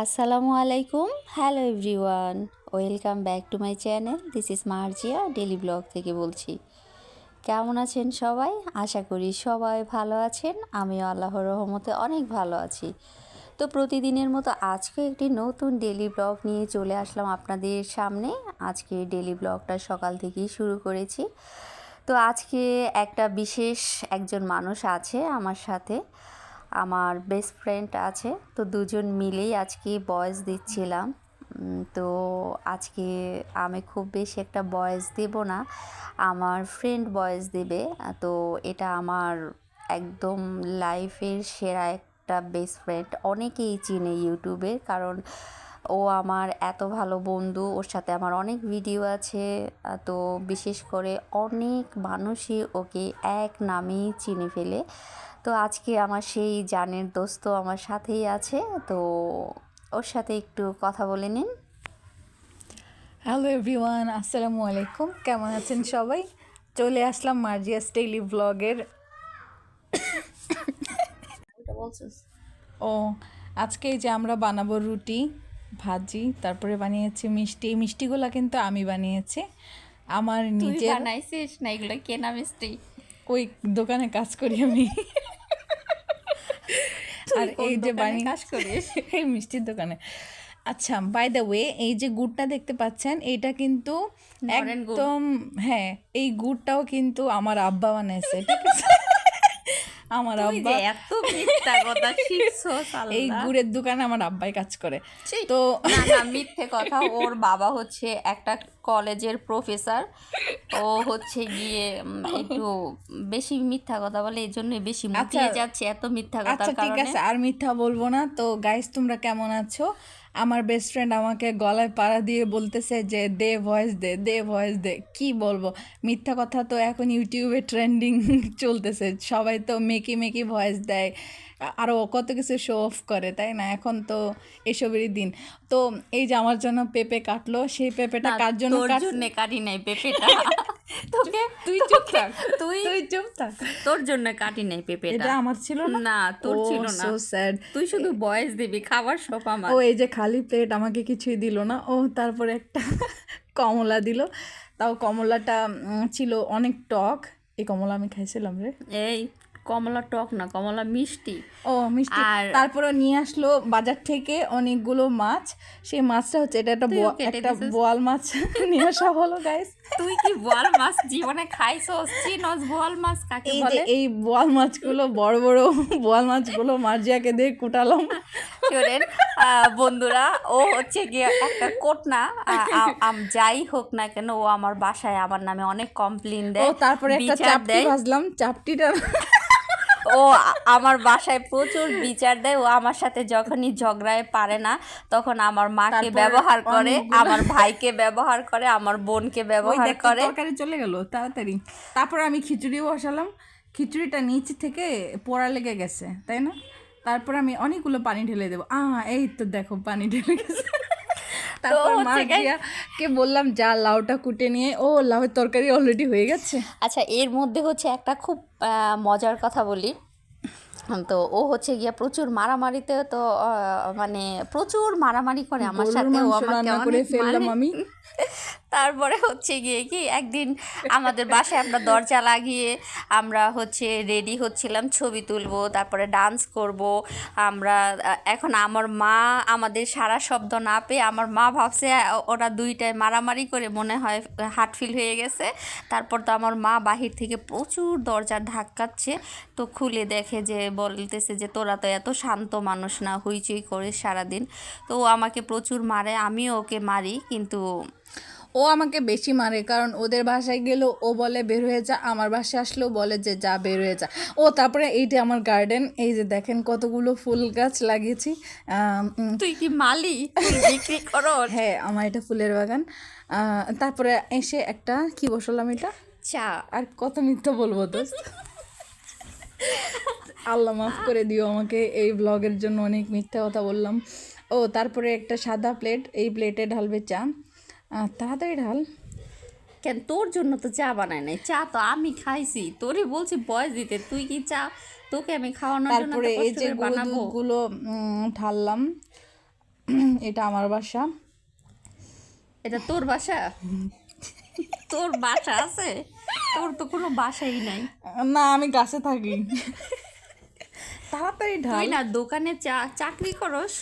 আসসালামু আলাইকুম। Hello everyone welcome back to my channel this is Marzia daily blog থেকে বলছি। কেমন আছেন সবাই? আশা করি সবাই ভালো আছেন। আমিও আল্লাহর রহমতে অনেক ভালো আছি। তো প্রতিদিনের মতো আজকে একটি নতুন ডেলি ব্লগ নিয়ে চলে আসলাম আপনাদের সামনে। আজকে ডেলি ব্লগটা সকাল থেকেই শুরু করেছি। তো আজকে একটা বিশেষ একজন মানুষ আছে আমার সাথে। আমার বেস্ট ফ্রেন্ড আছে, তো দুজন মিলেই আজকে বয়স দিচ্ছিলাম। তো আজকে আমি খুব বেশি একটা বয়স দেব না, আমার ফ্রেন্ড বয়স দেবে। তো এটা আমার একদম লাইফের সেরা একটা বেস্ট ফ্রেন্ড অনেকেই চিনে ইউটিউবে কারণ ও আমার এত ভালো বন্ধু, ওর সাথে আমার অনেক ভিডিও আছে। তো বিশেষ করে অনেক মানুষই ওকে এক নামেই চিনে ফেলে। তো আজকে আমার সেই জানের দোস্ত আমার সাথেই আছে তো ওর সাথে একটু কথা বলে নিন। হ্যালো এভরিওয়ান আসসালামু আলাইকুম। কেমন আছেন সবাই? চলে আসলাম মার্জিয়াস ডেইলি ব্লগের। ও আজকে যে আমরা বানাবো রুটি ভাজি তারপরে বানিয়েছি মিষ্টি। এই মিষ্টিগুলো কিন্তু আমি বানিয়েছি। আমার নিজে বানাইছিস না? এগুলো কেনা মিষ্টি। ওই দোকানে কাজ করি আমি। আর এই যে বাড়ি বানিয়ে কাজ করিস? এই মিষ্টির দোকানে। আচ্ছা বাই দ্য ওয়ে এই যে গুড়টা দেখতে পাচ্ছেন এটা কিন্তু একদম হ্যাঁ এই গুড়টাও কিন্তু আমার আব্বা বানাইছে ঠিক আছে? আমার আব্বা। এত মিথ্যা কথা শিখছস এই। গুড়ের দোকানে আমার আব্বাই কাজ করে। তো না না মিথ্যে কথা। ওর বাবা হচ্ছে একটা কলেজের প্রফেসর। ও হচ্ছে গিয়ে একটু বেশি মিথ্যা কথা বলে এই জন্য বেশি মুটিয়ে আচ্ছা। যাচ্ছে এত মিথ্যা কথা আচ্ছা ঠিক আছে আর মিথ্যা বলব না। তো গাইস তোমরা কেমন আছো? আমার বেস্ট ফ্রেন্ড আমাকে গলায় পাড়া দিয়ে বলতেছে যে দে ভয়েস দে দে ভয়েস দে। কি বলব? মিথ্যা কথা তো এখন ইউটিউবে ট্রেন্ডিং চলতেছে। সবাই তো মেকি মেকি ভয়েস দেয়। আ- আরও কত কিছু শো অফ করে তাই না? এখন তো এসবেরই দিন। তো এই যে আমার জন্য পেঁপে কাটলো সেই পেঁপেটা কার জন্য কাটি নাই পেঁপেটা। তোকে? তুই চুপ থাক। তুই? তুই চুপ থাক। তোর জন্য কাটি নাই পেঁপেটা। এটা আমার ছিল না? না তোর ছিল না। সো স্যাড তুই শুধু বয়স দিবি খাবার সব আমার। ও এই যে খালি প্লেট আমাকে কিছুই দিল না। ও তারপরে একটা কমলা দিল। তাও কমলাটা ছিল অনেক টক। এই কমলা আমি খাইছিলাম রে। এই কমলা টক না কমলা মিষ্টি। ও মিষ্টি। আর- তারপরে নিয়ে আসলো বাজার থেকে অনেকগুলো মাছ। সেই মাছটা হচ্ছে এটা একটা কেটে একটা বোয়াল মাছ নিয়ে আসা হলো গাইস তুই কি বোয়াল মাছ জীবনে খাইছস? চিনস বোয়াল মাছ কাকে বলে? এই বোয়াল মাছগুলো বড় বড় বোয়াল মাছগুলো মার্জিয়াকে দিয়ে কুটালাম। শোনেন বন্ধুরা ও হচ্ছে গিয়ে একটা আ- আম- যাই হোক না কেন ও আমার বাসায় আমার নামে অনেক কমপ্লেন ও দেয় তারপরে একটা চাপটি ভাজলাম। চাপটিটা ও আমার বাসায় প্রচুর বিচার দেয়। ও আমার সাথে যখনই ঝগড়ায় পারে না তখন আমার মাকে ব্যবহার করে আমার ভাইকে ব্যবহার করে আমার বোনকে ব্যবহার করে। তরকারি চলে গেল তাড়াতাড়ি। তারপর আমি খিচুড়ি বসালাম। খিচুড়িটা নিচ থেকে পোড়া লেগে গেছে তাই না? তারপর আমি অনেকগুলো পানি ঢেলে দেবো। আ এই তো দেখো পানি ঢেলে গেছে। তারপর মা কি- কে বললাম যা লাউটা কুটে নিয়ে ও লাউয়ের তরকারি অলরেডি হয়ে গেছে। আচ্ছা এর মধ্যে হচ্ছে একটা খুব আহ, মজার কথা বলি। তো ও হচ্ছে গিয়া প্রচুর মারামারিতে তো মানে প্রচুর মারামারি করে আমার সাথে। ও আমাকে করে ফেললাম আমি। তারপরে হচ্ছে গিয়ে কি একদিন আমাদের বাসায় আমরা দরজা লাগিয়ে আমরা হচ্ছে রেডি হচ্ছিলাম ছবি তুলবো, তারপরে ডান্স করব। আমরা এখন আমার মা আমাদের সারা শব্দ না পেয়ে আমার মা ভাবছে ওরা দুইটায় মারামারি করে মনে হয় হার্ট ফিল হয়ে গেছে। তারপর তো আমার মা বাহির থেকে প্রচুর দরজা ধাক্কাচ্ছে। তো খুলে দেখে যে, বলতেছে যে, তোরা তো এত শান্ত মানুষ না, হুইচুই করে সারাদিন। তো আমাকে প্রচুর মারে, আমিও ওকে মারি, কিন্তু ও আমাকে বেশি মারে কারণ ওদের বাসায় গেলেও ও বলে বের হয়ে যা। আমার বাসায় আসলেও বলে যে যা বের হয়ে যা। ও তারপরে এইটা আমার গার্ডেন এই যে দেখেন কতগুলো ফুল গাছ লাগিয়েছি তুই কি মালি? বিক্রি করো হ্যাঁ আমার এটা ফুলের বাগান। তারপরে এসে একটা কি বসালাম এটা? চা। আর কত মিথ্যা বলব তো আল্লাহ মাফ করে দিও আমাকে এই ব্লগের জন্য অনেক মিথ্যা কথা বললাম। ও তারপরে একটা সাদা প্লেট এই প্লেটে ঢালবে চা। তাড়াতাড়ি ঢাল। কেন তোর জন্য তো চা বানায় নাই? চা তো আমি খাইছি। তোরে বলছি বয়স দিতে তুই কি চা? তোকে আমি খাওয়ানোর জন্য তারপরে এই যে বানাবো? দুধগুলো ঢাললাম এটা আমার বাসা। এটা তোর বাসা? তোর বাসা আছে? তোর তো কোনো বাসাই নাই। না আমি গাছে থাকি। তাড়াতাড়ি ঢাল। তুই না দোকানে চা চাকরি করস?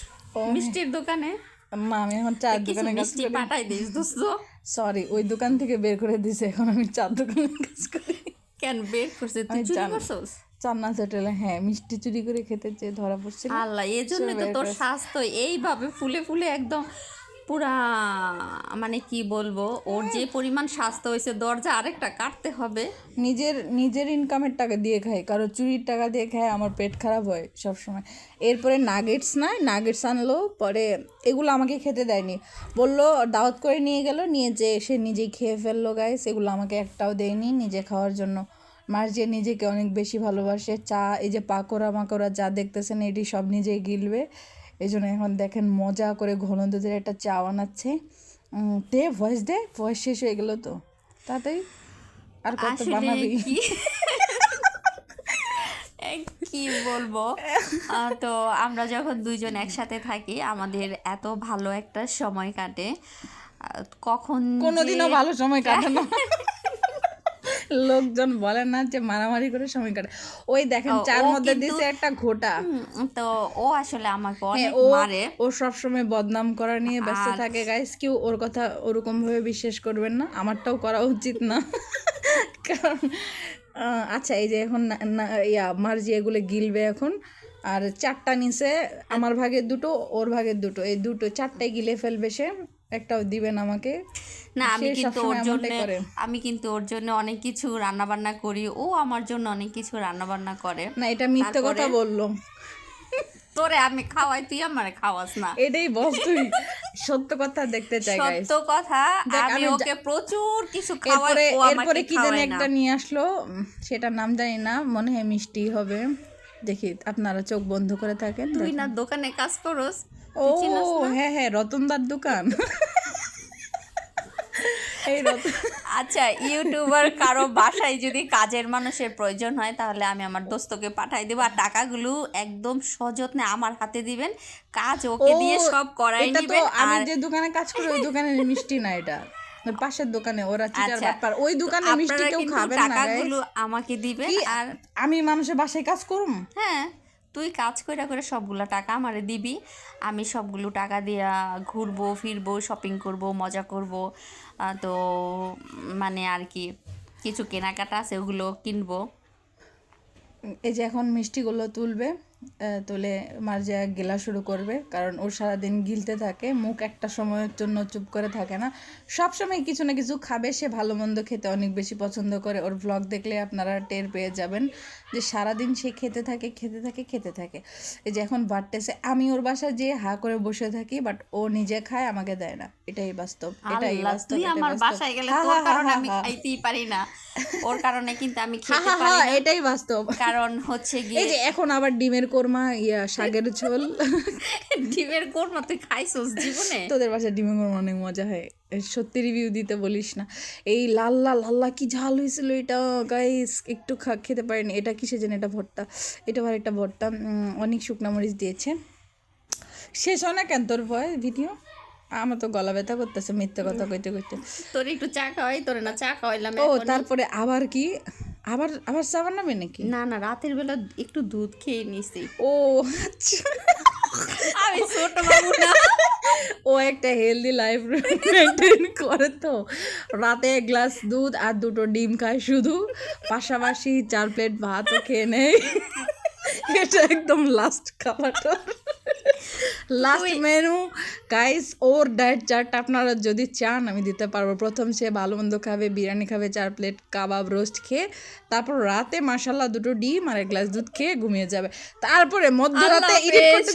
মিষ্টির দোকানে? মা আমি এখন চার দোকানে কাজ করি। পাঠাই দিস দোস্ত। সরি ওই দোকান থেকে বের করে দিছে এখন আমি চার দোকানে কাজ করি। কেন বের করছে? তুই চুরি করছস? চান্না হোটেলে হ্যাঁ মিষ্টি চুরি করে খেতে চেয়ে ধরা পড়ছিল আল্লাহ এই জন্য তো তোর স্বাস্থ্য এইভাবে ফুলে ফুলে একদম পুরা মানে কি বলব, ওর যে পরিমাণ স্বাস্থ্য হয়েছে, দরজা আরেকটা কাটতে হবে। নিজের নিজের ইনকামের টাকা দিয়ে খাই কারও চুরির টাকা দিয়ে খায়, আমার পেট খারাপ হয় সব সময় এরপরে নাগেটস নাই নাগেটস আনলো, পরে এগুলো আমাকে খেতে দেয়নি। বলল, দাওয়াত করে নিয়ে গেল, নিয়ে যে সে নিজেই খেয়ে ফেলল গাইস এগুলো আমাকে একটাও দেয়নি নিজে খাওয়ার জন্য। মার যে নিজেকে অনেক বেশি ভালোবাসে, চা, এই যে পাকোড়া মাকোড়া যা দেখতেছেন, এটি সব নিজেই গিলবে। এই জন্য এখন দেখেন মজা করে ঘন দুধের একটা চা বানাচ্ছে। দে ভয়েস দে ভয়েস শেষ হয়ে গেলো তো। তাতেই আর কত বানাবি? কি? বলব? তো আমরা যখন দুইজন একসাথে থাকি আমাদের এত ভালো একটা সময় কাটে। কখন কোনোদিনও ভালো সময় কাটে না লোকজন বলে না যে মারামারি করে সময় কাটে ওই দেখেন চার মধ্যে দিছে একটা ঘোটা। তো ও আসলে আমাকে হ্যাঁ, অনেক ও মারে। ও সবসময় বদনাম করা নিয়ে ব্যস্ত থাকে গাইস কেউ ওর কথা ওরকম ভাবে বিশ্বাস করবেন না আমারটাও করা উচিত না। কারণ আচ্ছা এই যে এখন ইয়া মার্জি এগুলো গিলবে এখন। আর চারটা নিচে আমার ভাগের দুটো ওর ভাগের দুটো। এই দুটো চারটাই গিলে ফেলবে সে। একটাও দিবেন আমাকে। না আমি কিন্তু ওর জন্য আমি কিন্তু ওর জন্য অনেক কিছু রান্না বান্না করি। ও আমার জন্য অনেক কিছু রান্না বান্না করে। না এটা মিথ্যে কথা বলল। তোরে আমি খাওয়াই তুই আমারে খাওয়াস না। এটাই বস তুই। সত্য কথা দেখতে চাই গাইস সত্য কথা আমি ওকে প্রচুর কিছু খাওয়াই ও এরপরে কি জানি একটা নিয়ে আসলো সেটার নাম জানি না মনে হয় মিষ্টি হবে। দেখি আপনারা চোখ বন্ধ করে থাকেন তুই না দোকানে কাজ করস? ও হ্যাঁ হ্যাঁ রতনদার দোকান। আচ্ছা ইউটিউবার কারও বাসায় যদি কাজের মানুষের প্রয়োজন হয় তাহলে আমি আমার দোস্তকে পাঠাই দেবো। আর টাকাগুলো একদম সযত্নে আমার হাতে দিবেন। কাজ ওকে দিয়ে সব করাই নিবেন আমি যে দোকানে কাজ করি ওই দোকানে মিষ্টি না এটা। পাশের দোকানে ওরা চিটার আচ্ছা, ব্যাপার। ওই দোকানে মিষ্টি কেউ খাবেন না টাকাগুলো আমাকে দিবেন আর আমি মানুষের বাসায় কাজ করুম? হ্যাঁ। তুই কাজ করে করে সবগুলো টাকা আমারে দিবি। আমি সবগুলো টাকা দিয়া ঘুরবো, ফিরবো শপিং করব, মজা করব। তো মানে আর কি, কিছু কেনাকাটা আছে ওগুলো কিনবো। এই যে এখন মিষ্টিগুলো তুলবে। তুলে মার্জা গেলা শুরু করবে। কারণ ওর সারাদিন গিলতে থাকে মুখ একটা সময়ের জন্য চুপ করে থাকে না। সব সময় কিছু না কিছু খাবে সে ভালো মন্দ খেতে অনেক বেশি পছন্দ করে। ওর ব্লগ দেখলে আপনারা টের পেয়ে যাবেন যে সারাদিন সে খেতে থাকে খেতে থাকে খেতে থাকে। এই যে এখন বাড়তেছে আমি ওর বাসায় যেয়ে হা করে বসে থাকি বাট ও নিজে খায় আমাকে দেয় না। এটাই বাস্তব এটাই বাস্তব আমার বাসায় গেলে তোর কারণে আমি খাইতেই পারি না। ওর কারণে কিন্তু আমি খেতে পারি না। এটাই বাস্তব। কারণ হচ্ছে এই যে এখন আবার ডিমের কোরমা ইয়া শাকের ঝোল। ডিমের কোরমা তুই খাইছস জীবনে? তোদের বাসায় ডিমের কোরমা অনেক মজা হয়। সত্যি রিভিউ দিতে বলিস না। এই লাল লাল লাল্লা কি ঝাল হয়েছিল এটা? গাইস একটু খা খেতে পারিনি। এটা কিসে যেন এটা ভর্তা। এটা আবার একটা ভর্তা। অনেক শুকনা মরিচ দিয়েছে। শেষ হয় না কেন তোর ভয় ভিডিও আমার তো গলা ব্যথা করতেছে মিথ্যে কথা কইতে কইতে। তোর একটু চা খাওয়াই তোর না চা খাওয়াইলাম ও তারপরে আবার কি? আবার আবার চা বানাবে নাকি? না না রাতের বেলা একটু দুধ খেয়ে নিছি। ও আচ্ছা। আমি ছোট বাবু না। ও একটা হেলদি লাইফ মেনটেন করে তো। রাতে এক গ্লাস দুধ আর দুটো ডিম খায় শুধু। পাশাপাশি চার প্লেট ভাতও খেয়ে নেয়। এটা একদম লাস্ট খাবারটা। লাস্ট মেনু গাইস ওর ডায়েট চার্ট আপনারা যদি চান আমি দিতে পারব। প্রথম সে ভালো মন্দ খাবে বিরিয়ানি খাবে চার প্লেট কাবাব রোস্ট খেয়ে তারপর রাতে মাসাল্লাহ দুটো ডিম আর এক গ্লাস দুধ খেয়ে ঘুমিয়ে যাবে। তারপরে মধ্যরাতে ইডিট করতে